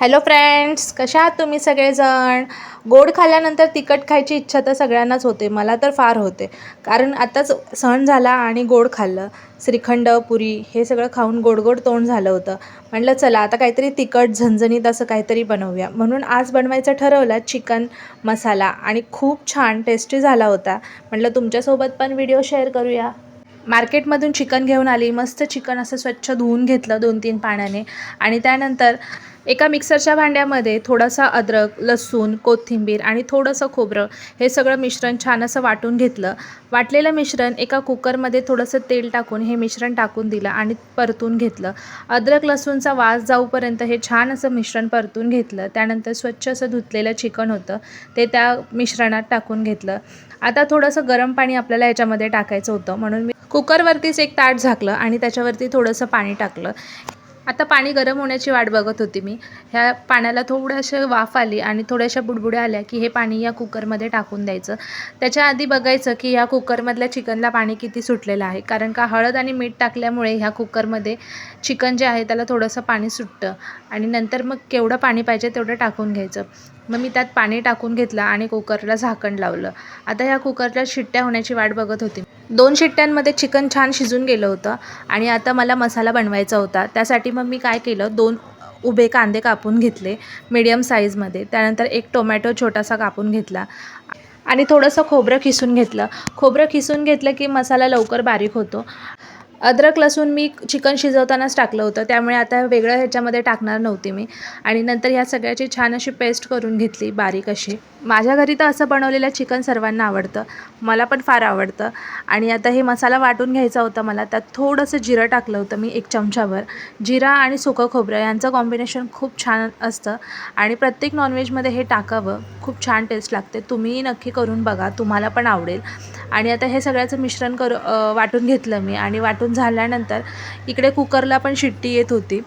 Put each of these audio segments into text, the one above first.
Hello friends कशा आहात तुम्ही सगळेजण? गोड खाल्ल्यानंतर तिखट खायची इच्छा तर सगळ्यांनाच होते मला तर फार होते. कारण आताच सण झाला आणि गोड खाल्लं. श्रीखंड पुरी हे सगळं खाऊन गोड गोड तोंड झालं होतं. म्हटलं चला आता काहीतरी तिखट झणझणीत असं काहीतरी बनवूया. म्हणून आज बनवायचं ठरवलं चिकन मसाला आणि खूप छान टेस्टी झाला होता. म्हटलं तुमच्यासोबत पण व्हिडिओ शेअर करूया. मार्केटमधून चिकन घेऊन आली मस्त चिकन असं स्वच्छ धुवून घेतलं दोन तीन पाण्याने. आणि त्यानंतर एका मिक्सरच्या भांड्यामध्ये थोडासा अद्रक लसूण कोथिंबीर आणि थोडंसं खोबरं हे सगळं मिश्रण छान असं वाटून घेतलं. वाटलेलं मिश्रण एका कुकरमध्ये थोडंसं तेल टाकून हे मिश्रण टाकून दिलं आणि परतून घेतलं. अद्रक लसूणचा वास जाऊपर्यंत हे छान असं मिश्रण परतून घेतलं. त्यानंतर स्वच्छ असं धुतलेलं चिकन होतं ते त्या मिश्रणात टाकून घेतलं. आता थोडंसं गरम पाणी आपल्याला याच्यामध्ये टाकायचं होतं म्हणून मी कुकरवरतीच एक ताट झाकलं आणि त्याच्यावरती थोडंसं पाणी टाकलं. आता पाणी गरम होण्याची वाट बघत होती मी. ह्या पाण्याला थोडंसं वाफ आली आणि थोड्याशा बुडबुड्या आल्या की हे पाणी या कुकरमध्ये टाकून द्यायचं. त्याच्या आधी बघायचं की ह्या कुकरमधल्या चिकनला पाणी किती सुटलेलं आहे. कारण का हळद आणि मीठ टाकल्यामुळे ह्या कुकरमध्ये चिकन जे आहे त्याला थोडंसं पाणी सुटतं. आणि नंतर मग केवढं पाणी पाहिजे तेवढं टाकून घ्यायचं. मग मी त्यात पाणी टाकून घेतलं आणि कुकरला झाकण लावलं. आता ह्या कुकरला शिट्ट्या होण्याची वाट बघत होती दोन शिट्ट्यांमध्ये चिकन छान शिजून गेलं होतं आणि आता मला मसाला बनवायचा होता. त्यासाठी मग मी काय केलं दोन उभे कांदे कापून घेतले मीडियम साईजमध्ये त्यानंतर एक टोमॅटो छोटासा कापून घेतला आणि थोडंसं खोबरं खिसून घेतलं. खोबरं खिसून घेतलं की मसाला लवकर बारीक होतो. अद्रक लसूण मी चिकन शिजवतानाच टाकलं होतं. त्यामुळे आता वेगळं ह्याच्यामध्ये टाकणार नव्हती मी. आणि नंतर ह्या सगळ्याची छान अशी पेस्ट करून घेतली बारीक अशी. माझ्या घरी तर असं बनवलेलं चिकन सर्वांना आवडतं. मला पण फार आवडतं. आणि आता हे मसाला वाटून घ्यायचा होता मला. त्यात थोडंसं जिरं टाकलं होतं मी एक चमचाभर. जिरा आणि सुकं खोबरं यांचं कॉम्बिनेशन खूप छान असतं. आणि प्रत्येक नॉनव्हेजमध्ये हे टाकावं. खूप छान टेस्ट लागते. तुम्हीही नक्की करून बघा. तुम्हाला पण आवडेल. आणि आता हे सगळ्याचं मिश्रण करू वाटून घेतलं मी. आणि वाटून झाल्यानंतर इकडे कुकरला पण शिट्टी येत होती.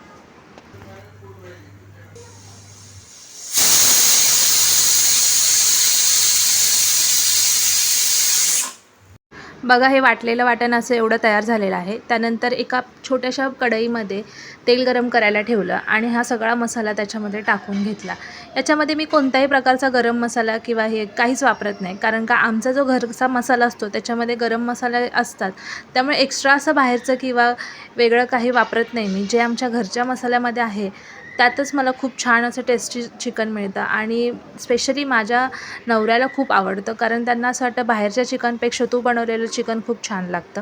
बघा हे वाटलेलं वाटण असं एवढं तयार झालेलं आहे. त्यानंतर एका छोट्याशा कढईमध्ये तेल गरम करायला ठेवलं आणि हा सगळा मसाला त्याच्यामध्ये टाकून घेतला. याच्यामध्ये मी कोणत्याही प्रकारचा गरम मसाला किंवा हे काहीच वापरत नाही. कारण का आमचा जो घरचा मसाला असतो त्याच्यामध्ये गरम मसाले असतात. त्यामुळे एक्स्ट्रा असं बाहेरचं किंवा वेगळं काही वापरत नाही मी. जे आमच्या घरच्या मसाल्यामध्ये आहे त्यातच मला खूप छान असं टेस्टी चिकन मिळतं. आणि स्पेशली माझ्या नवऱ्याला खूप आवडतं कारण त्यांना असं वाटतं बाहेरच्या चिकनपेक्षा तू बनवलेलं चिकन खूप छान लागतं.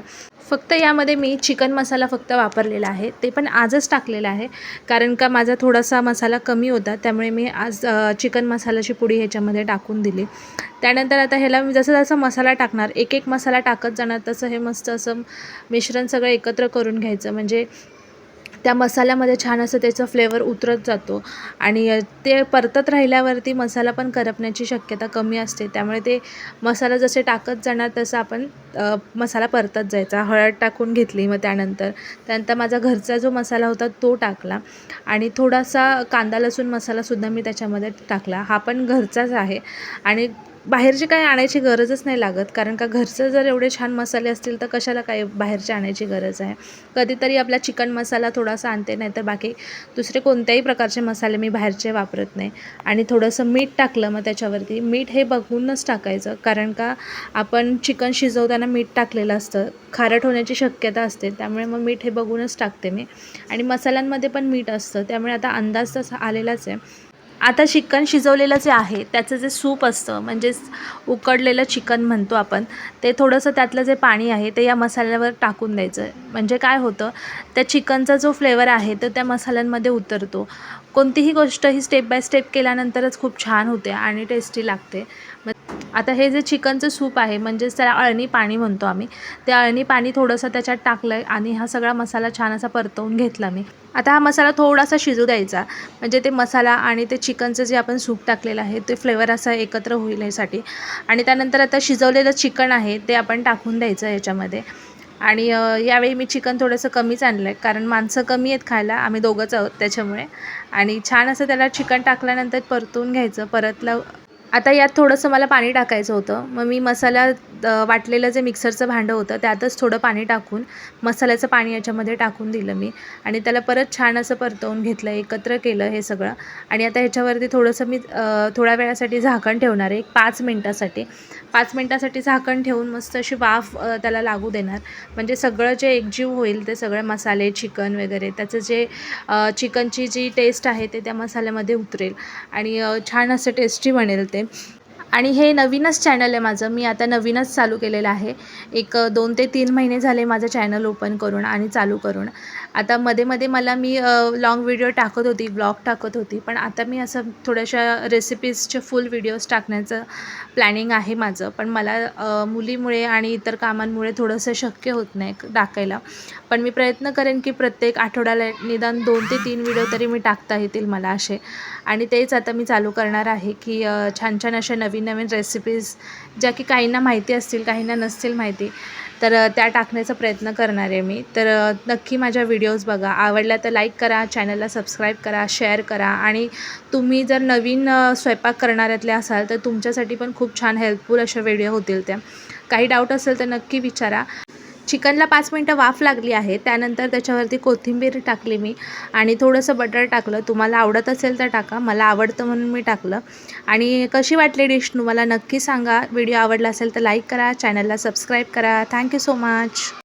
फक्त यामध्ये मी चिकन मसाला फक्त वापरलेला आहे. ते पण आजच टाकलेला आहे कारण का माझा थोडासा मसाला कमी होता त्यामुळे मी आज चिकन मसाल्याची पुडी ह्याच्यामध्ये टाकून दिली. त्यानंतर आता ह्याला मी जसं जसं मसाला टाकणार एक एक मसाला टाकत जाणार तसं हे मस्त असं मिश्रण सगळं एकत्र करून घ्यायचं. म्हणजे त्या मसाल्यामध्ये छान असं त्याचं फ्लेवर उतरत जातो. आणि ते परतत राहिल्यावरती मसाला पण करपण्याची शक्यता कमी असते. त्यामुळे ते मसाला जसे टाकत जाणार तसं आपण मसाला परतत जायचा. हळद टाकून घेतली मग त्यानंतर. त्यानंतर माझा घरचा जो मसाला होता तो टाकला. आणि थोडासा कांदा लसूण मसालासुद्धा मी त्याच्यामध्ये टाकला. हा पण घरचाच आहे. आणि बाहेरची काही आणायची गरजच नाही लागत. कारण का घरचं जर एवढे छान मसाले असतील तर कशाला काही बाहेरचे आणायची गरज आहे? कधीतरी आपला चिकन मसाला थोडासा आणते नाही तर बाकी दुसरे कोणत्याही प्रकारचे मसाले मी बाहेरचे वापरत नाही. आणि थोडंसं मीठ टाकलं मग त्याच्यावरती. मीठ हे बघूनच टाकायचं. कारण का आपण चिकन शिजवताना मीठ टाकलेलं असतं. खारट होण्याची शक्यता असते. त्यामुळे मग मीठ हे बघूनच टाकते मी. आणि मसाल्यांमध्ये पण मीठ असतं. त्यामुळे आता अंदाज तसा आलेलाच आहे. आता चिकन शिजवलेलं जे आहे त्याचं जे सूप असतं म्हणजेच उकडलेलं चिकन म्हणतो आपण ते थोडंसं त्यातलं जे पाणी आहे ते या मसाल्यावर टाकून द्यायचं म्हणजे काय होतं त्या चिकनचा जो फ्लेवर आहे तो त्या मसाल्यांमध्ये उतरतो. कोणतीही गोष्ट ही स्टेप बाय स्टेप केल्यानंतरच खूप छान होते आणि टेस्टी लागते. मग आता हे जे चिकनचं सूप आहे म्हणजेच त्याला अळणी पाणी म्हणतो आम्ही ते अळणी पाणी थोडंसं त्याच्यात टाकलं आहे आणि हा सगळा मसाला छान असा परतवून घेतला मी. आता हा मसाला थोडासा शिजू द्यायचा म्हणजे ते मसाला आणि ते चिकनचं जे आपण सूप टाकलेलं आहे ते फ्लेवर असा एकत्र होईल यासाठी आणि त्यानंतर आता शिजवलेलं चिकन आहे ते आपण टाकून द्यायचं याच्यामध्ये. आणि यावेळी मी चिकन थोडंसं कमीच आणलं आहे कारण माणसं कमी आहेत खायला आम्ही दोघंच आहोत त्याच्यामुळे. आणि छान असं त्याला चिकन टाकल्यानंतर परतून घ्यायचं परतलं आता यात थोडंसं मला पाणी टाकायचं होतं. मग मी मसाला वाटलेलं जे मिक्सरचं भांडं होतं त्यातच थोडं पाणी टाकून मसाल्याचं पाणी याच्यामध्ये टाकून दिलं मी. आणि त्याला परत छान असं परतवून घेतलं एकत्र केलं हे सगळं. आणि आता ह्याच्यावरती थोडंसं मी थोड्या वेळासाठी झाकण ठेवणार आहे एक पाच मिनटासाठी. पाच मिनटासाठी झाकण ठेवून मस्त अशी वाफ त्याला लागू देणार. म्हणजे सगळं जे एकजीव होईल ते सगळे मसाले चिकन वगैरे त्याचं जे चिकनची जी टेस्ट आहे ते त्या मसाल्यामध्ये उतरेल. आणि छान असं टेस्टी बनेल ते. आणि हे नवीनच चॅनल आहे माझं. मी आता नवीनच चालू केलेलं आहे. एक दोन ते तीन महिने झाले माझं चॅनल ओपन करून आणि चालू करून. आता मध्ये मध्ये मला मी लाँग व्हिडिओ टाकत होती ब्लॉग टाकत होती. पण आता मी असं थोड्याशा रेसिपीजचे फुल व्हिडिओज टाकण्याचं प्लॅनिंग आहे माझं. पण मला मुलीमुळे आणि इतर कामांमुळे थोडंसं शक्य होत नाही टाकायला. पण मी प्रयत्न करेन की प्रत्येक आठवड्याला निदान दोन ते तीन व्हिडिओ तरी मी टाकता येतील मला असे. आणि तेच आता मी चालू करणार आहे की छान छान अशा नवीन नवीन रेसिपीज ज्या की काहींना माहिती असतील काहींना नसतील माहिती तर त्या टाकण्याचा प्रयत्न करणार आहे मी. तर नक्की माझ्या व्हिडिओज बघा. आवडल्या तर लाईक करा चॅनलला सबस्क्राईब करा शेअर करा आणि तुम्ही जर नवीन स्वयंपाक करणाऱ्यातले असाल तर तुमच्यासाठी पण खूप छान हेल्पफुल अशा व्हिडिओ होतील त्या. काही डाऊट असेल तर नक्की विचारा. चिकनला पाच मिनटं वाफ लागली आहे. त्यानंतर त्याच्यावरती कोथिंबीर टाकली मी आणि थोडंसं बटर टाकलं. तुम्हाला आवडत असेल तर टाका मला आवडतं म्हणून मी टाकलं. आणि कशी वाटली डिश तुम्हाला नक्की सांगा. व्हिडिओ आवडला असेल तर लाईक करा चॅनलला सबस्क्राईब करा. Thank you so much.